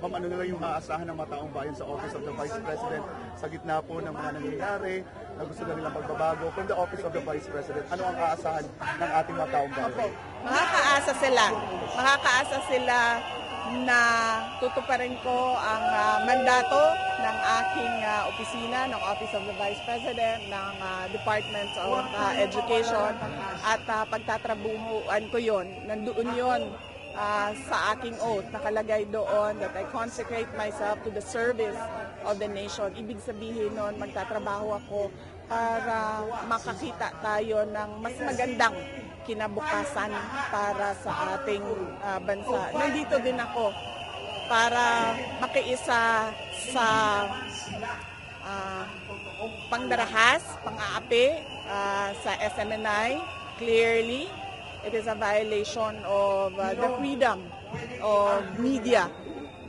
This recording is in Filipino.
Ma'am, ano na lang yung aasahan ng mga taong bayan sa Office of the Vice President sa gitna po ng mga nangyayari na gusto na nilang pagbabago from the Office of the Vice President? Ano ang aasahan ng ating mga taong bayan? Makakaasa sila. Makakaasa sila na tutuparin ko ang ah, mandato ng aking ah, opisina, ng Office of the Vice President, ng ah, Department of ah, Education at uh, pagtatrabuhuan ko yon. Nandoon yon ah, sa aking oath. Nakalagay doon that I consecrate myself to the service of the nation. Ibig sabihin nun, magtatrabaho ako para makakita tayo ng mas magandang kinabukasan para sa ating ah, bansa. Nandito din ako para makiisa sa ah, pangdarahas, pang-aapi ah, sa SMNI. Clearly, it is a violation of ah, the freedom of media